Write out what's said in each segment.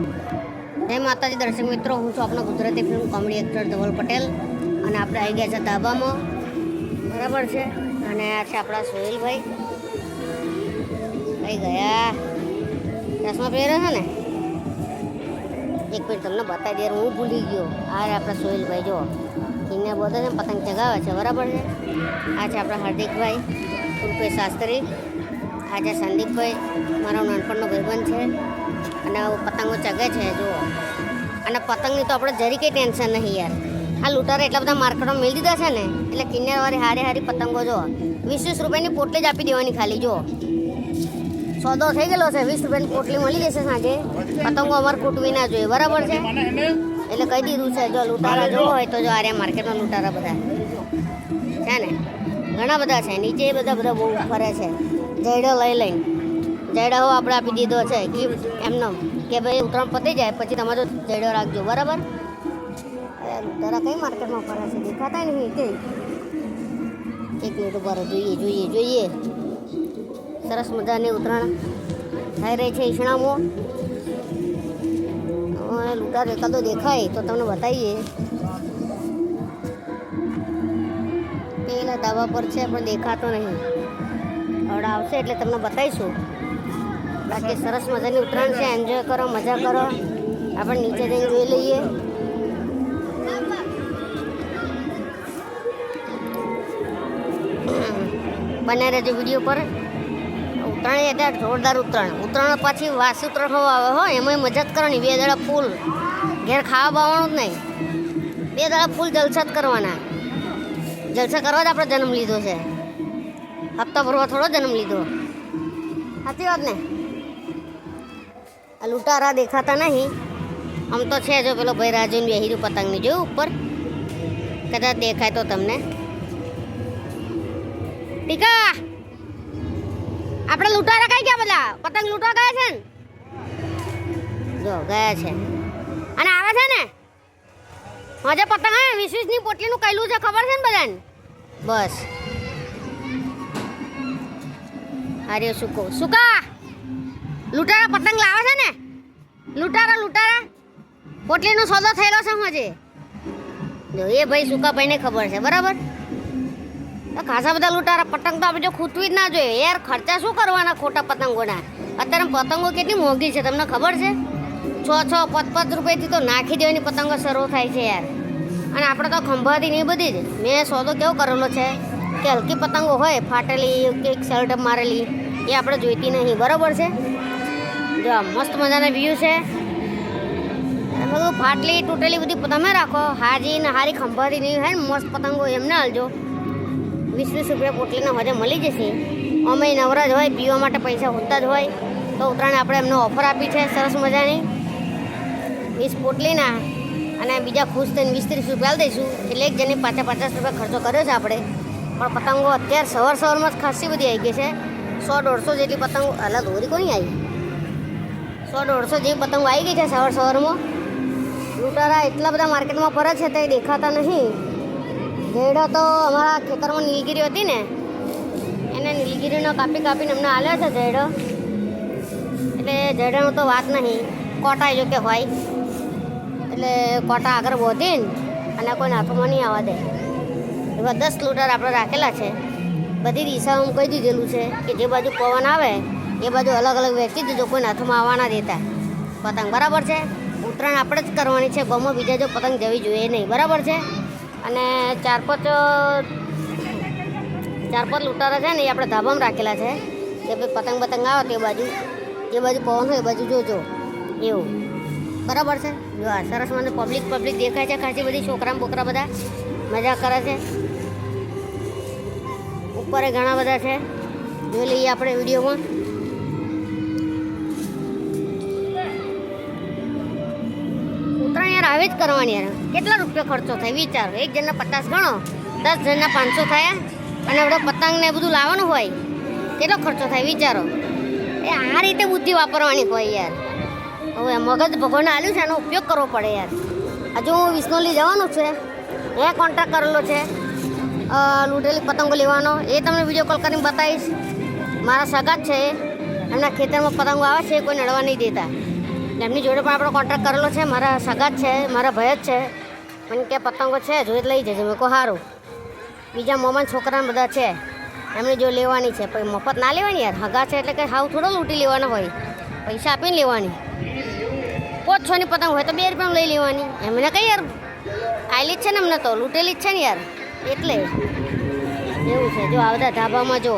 જય માતાજી, દર્શક મિત્રો, હું છું આપણા Gujarati film comedy actor Dhaval Patel અને આપણે આવી ગયા છે ધાબામાં. બરાબર છે? અને આ છે આપણા સુહેલભાઈ. કઈ ગયા. ચશ્મા પહેર્યા છે ને? એક મિનિટ તમને બતાવી દે, હું ભૂલી ગયો. આ આપણા સુહેલભાઈ જો એને બોલે છે પતંગ ચગાવે છે, બરાબર છે? આ છે આપણા હાર્દિકભાઈ, ઉર્ફે શાસ્ત્રી. આ છે સંદીપભાઈ મારો નાનપણનો ભાઈબંધ છે અને પતંગો ચગે છે જુઓ. અને પતંગની તો આપણે જરી કંઈ ટેન્શન નહીં યાર. આ લૂંટારે એટલા બધા માર્કેટમાં મેળવી દીધા છે ને એટલે કિન્નરવાળી હારે હારી પતંગો જો વીસ વીસ રૂપિયાની પોટલી જ આપી દેવાની ખાલી જો સોદો થઈ ગયેલો છે વીસ રૂપિયાની પોટલી મળી જશે સાંજે. પતંગો અમારે ખૂટવી ના જોઈએ બરાબર છે? એટલે કહી દીધું છે જો લૂંટારા જોવો હોય તો જો આર્યા માર્કેટમાં લૂંટારા બધા. છે ને? ઘણા બધા છે નીચે બધા બધા બહુ ફરે છે. જયડો લઈ લઈને જયડો આપણે આપી દીધો છે. ગિફ્ટ એમનો કે ભાઈ ઉત્તરાયણ પતી જાય, પછી તમારો જયડો રાખજો, બરાબર? તારા કઈ માર્કેટમાં ફરે છે? દેખાતા નહીં કે? એક મિનિટ ઊભા જોઈએ જોઈએ જોઈએ. સરસ મજાની ઉત્તરાયણ થઈ રહી છે ઈસણામાં હવે લૂંટાર એકાદો દેખાય, તો તમને બતાવીએ. પેલા દાવા પર છે, પણ દેખાતો નહીં. હવે આવશે એટલે તમને બતાવીશું. બાકી સરસ મજાની ઉત્તરાયણ છે એન્જોય કરો, મજા કરો. આપણે નીચે જઈને જોઈ લઈએ. બને રહેજો વીડિયો પર. ઉત્તરાયણ એટલે જોરદાર ઉત્તરાયણ. ઉત્તરાયણ પાછી વાસી ઉત્તરાયણ આવે, હો, એમાંય મજા જ કરવાની. બે દાડા ફૂલ. ઘેર ખાવા બાવાનું જ નહીં. બે દાડા ફૂલ જલસા જ કરવાના. જલસા કરવા જ આપણે જન્મ લીધો છે. હપ્તા ભરવા થોડો જન્મ લીધો. સાચી વાત ને? આ લૂંટારા દેખાતા નહીં. આમ તો છે જો પેલો ભાઈ રાજુન બેહીરું પતંગની જોયું ઉપર. કદાચ દેખાય તો તમને. ટીકા! આપણે લૂંટારા કઈ ગયા બધા? પતંગ લૂંટવા ગયા છે ને? જો, ગયા છે. અને આવે છે ને? મજા પતંગ, હે, વીસ વીસની પોટલીનું કહેલું છે ખબર છે ને બધાને? બસ. હારે સુકો. સુકા! લૂંટારા પતંગ લાવે છે ને? લૂંટારા લૂંટારા. પોટલીનો સોદો થયેલો છે હજે જો એ ભાઈ સુકા ભાઈને ખબર છે, બરાબર? ખાસા બધા લૂંટારા પતંગ તો આપણે જો ખૂટવી જ ના જોઈએ. યાર, ખર્ચા શું કરવાના ખોટા પતંગોના? અત્યારે પતંગો કેટલી મોંઘી છે, તમને ખબર છે? છ છ, પાંચ પાંચ રૂપિયાથી તો નાખી દેવાની પતંગો શરૂ થાય છે યાર. અને આપણે તો ખંભાતી નહીં બધી જ. મેં સોદો કેવો કરેલો છે? કે હલકી પતંગો હોય, ફાટેલી, કે શર્ટ મારેલી, એ આપણે જોઈતી નહીં. બરાબર છે? જો મસ્ત મજાના વ્યૂ છે. બધું ફાટલી, તૂટેલી બધી તમે રાખો. હાજી ને હારી ખંભાતી નહીં હોય ને મસ્ત પતંગો, એમને હાલજો. વીસ વીસ રૂપિયા પોટલીના હજે મળી જશે. અમે નવરા જ હોય, પીવા માટે પૈસા હોતા જ હોય. તો ઉત્તરાયણ આપણે એમને ઓફર આપી છે, સરસ મજાની. વીસ પોટલીના. અને બીજા ખુશ થઈને વીસ ત્રીસ રૂપિયા દઈશું. એટલે એક જણને પાછા પચાસ રૂપિયા ખર્ચો કર્યો છે આપણે. પણ પતંગો અત્યારે સવાર સવારમાં જ ખાસી બધી આવી ગઈ છે. સો દોઢસો જેટલી પતંગો અલગ દોરી કોની આવી? સો દોઢસો જેવી પતંગો આવી ગઈ છે સવાર સવારમાં. લૂંટારા એટલા બધા માર્કેટમાં ફરે છે તે દેખાતા નહીં. ઘેડો તો અમારા ખેતરમાં નીલગીરી હતી ને. એને નીલગીરીનો કાપી કાપીને અમને આલ્યો છે ઘેડો એટલે જયડાનું તો વાત નહીં. કોટા જો કે હોય. એટલે કોટા આગળ વધીને અને કોઈને હાથમાં નહીં આવવા દે. એવા દસ લોટર આપણે રાખેલા છે. બધી દિશાઓમાં કહી દીધેલું છે કે જે બાજુ પવન આવે, એ બાજુ અલગ અલગ વેચી દીધો કોઈને હાથમાં આવવાના દેતા પતંગ બરાબર છે? ઉત્તરાયણ આપણે જ કરવાની છે, ગમો બીજા જો પતંગ જવી જોઈએ નહીં. બરાબર છે? અને ચાર પાંચ ચાર પાંચ લૂંટારા છે ને, એ આપણે ધાબામાં રાખેલા છે. કે ભાઈ પતંગ પતંગ આવે તે બાજુ, જે બાજુ પવન હોય એ બાજુ જોજો. એવું. બરાબર છે? જો સરસ મને પબ્લિક પબ્લિક દેખાય છે, ખાસી બધી છોકરા બોકરા બધા. મજા કરે છે. ઉપર ઘણા બધા છે. જોઈ લઈએ આપણે વિડીયોમાં. ઉત્તરાયણ યાર આવી જ કરવાની યાર. કેટલા રૂપિયા ખર્ચો થાય વિચારો. એક જણના પચાસ ગણો, દસ જણના પાંચસો થયા અને આપણે પતંગ ને બધું લાવવાનું હોય, કેટલો ખર્ચો થાય વિચારો. એ આ રીતે બુદ્ધિ વાપરવાની હોય યાર. હવે મગજ ભગવાને આલ્યું છે એનો ઉપયોગ કરવો પડે યાર. હજુ હું વિષ્ણુલી જવાનું છે. એ કોન્ટ્રાક્ટ કરેલો છે. લૂંટેલી પતંગો લેવાનો. એ તમને વીડિયો કોલ કરીને બતાવીશ. મારા સગા જ છે એમના ખેતરમાં પતંગો આવે છે, કોઈ નડવા નહીં દેતા. એમની જોડે પણ આપણો કોન્ટ્રાક્ટ કરેલો છે. મારા સગા જ છે, મારા ભય જ છે. મને કે પતંગો છે, જોઈ લઈ જજે. મેં કહો સારું બીજા મોમાં છોકરા બધા છે. એમણે જો લેવાની છે. પણ મફત ના લેવાની યાર. હગા છે એટલે કે હાવ થોડો લૂંટી લેવાના હોય. પૈસા આપીને લેવાની. પોચ છોની પતંગ હોય તો બે રૂપિયામાં લઈ લેવાની. એમને કઈ યાર? આવેલી જ છે ને અમને તો. લૂંટેલી જ છે ને યાર. એટલે એવું છે. જો આ બધા ધાબામાં જો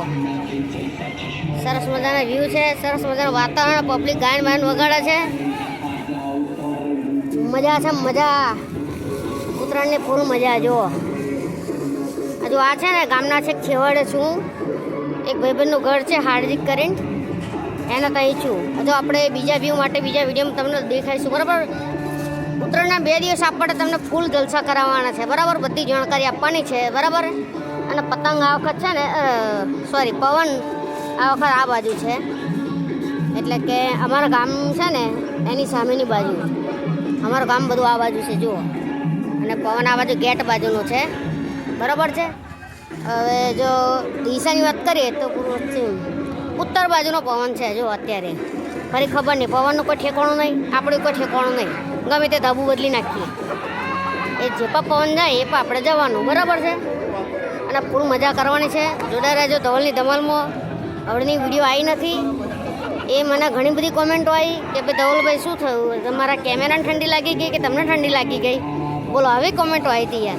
સરસ મજાના વ્યૂ છે. સરસ મજાનું વાતાવરણ પબ્લિક ગાયન બાયન વગાડે છે. મજા છે મજા. ઉત્તરાયણની ફૂલ મજા, જો. હજુ આ છે ને, ગામના છે છેવાડે છું. એક ભાઈબંધનું ઘર છે, હાર્દિક કરીને. એના ત્યાં છું. હજુ આપણે બીજા વ્યૂ માટે બીજા વિડીયોમાં તમને દેખાઈશું બરાબર? ઉત્તરાયણના બે દિવસ આપણે તમને ફૂલ જલસા કરાવવાના છે. બરાબર? બધી જાણકારી આપવાની છે. બરાબર? અને પતંગ આ વખત છે ને સોરી પવન આ વખત આ બાજુ છે. એટલે કે અમારું ગામ છે ને, એની સામેની બાજુ. અમારું ગામ બધું આ બાજુ છે, જુઓ. અને પવન આ બાજુ ગેટ બાજુનું છે. બરાબર છે? હવે જો દિશાની વાત કરીએ તો ઉત્તર બાજુનો પવન છે જો અત્યારે. ફરી ખબર નહીં, પવનનું કોઈ ઠેકાણું નહીં, આપણું કોઈ ઠેકાણું નહીં. ગમે તે ધાબુ બદલી નાખીએ. એ જે પણ પવન જાય, એ પણ આપણે જવાનું, બરાબર છે? અને ફૂલ મજા કરવાની છે. જોડા રહેજો ધવલની ધમાલમાં. હવળની વીડિયો આવી નથી. એ મને ઘણી બધી કોમેન્ટો આવી કે ભાઈ ધવલભાઈ શું થયું? તમારા કેમેરાને ઠંડી લાગી ગઈ કે તમને ઠંડી લાગી ગઈ? બોલો, આવી કોમેન્ટો આવી હતી યાર.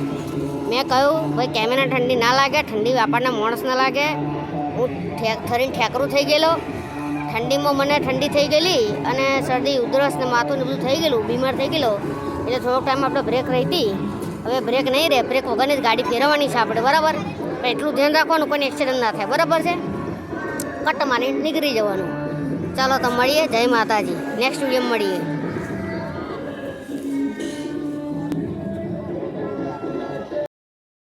મેં કહ્યું, ભાઈ કેમેરા ઠંડી ના લાગે, ઠંડી આપણને માણસ ના લાગે. હું ઠેક થરીને ઠેકરું થઈ ગયેલો. ઠંડીમાં મને ઠંડી થઈ ગયેલી અને શરદી, ઉધરસ ને માથું ને બધું થઈ ગયેલું, બીમાર થઈ ગયેલો. એટલે થોડોક ટાઈમ આપણે બ્રેક રહી હતી. હવે બ્રેક નહીં રહે બ્રેક વગરની જ ગાડી ફેરવવાની છે આપણે, બરાબર? એટલું ધ્યાન રાખવાનું કોઈ એક્સિડન્ટ ના થાય, બરાબર છે? કટ મારી નીકળી જવાનું. ચાલો તો મળીએ. જય માતાજી. નેક્સ્ટ વીડિયો મળીએ.